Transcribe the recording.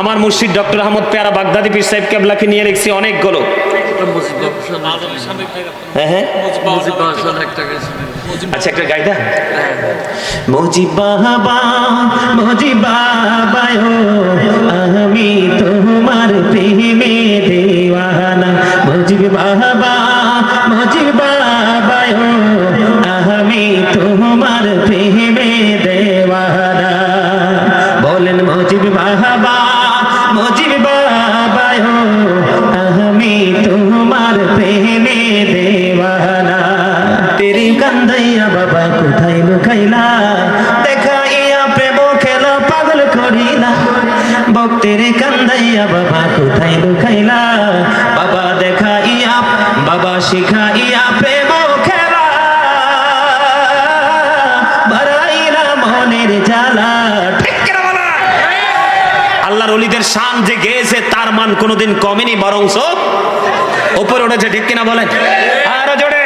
আমার মুর্শিদ ডক্টর আহমদ পেয়ারা বাগদাদি পীর সাহেব কেবলাকে নিয়ে লিখছি অনেকগুলো। হ্যাঁ হ্যাঁ। আচ্ছা একটা গাইদা? মজি বাবা মজি বাবায়ো আমি তোমার প্রেমে দেওয়ানা। মজি বাবা কান্দাইয়া বাবা কোথায় লুকাইলা? প্রেম খেলা, পাগল করিলা। ভক্তের কান্দাইয়া বাবা কোথায় লুকাইলা? বাবা বাবা প্রেম অলিদের শান যে গেয়েছে, তার মান কোনোদিন কমেনি বরং উপরে উঠেছে, ঠিক কিনা বলেন? আর জোরে।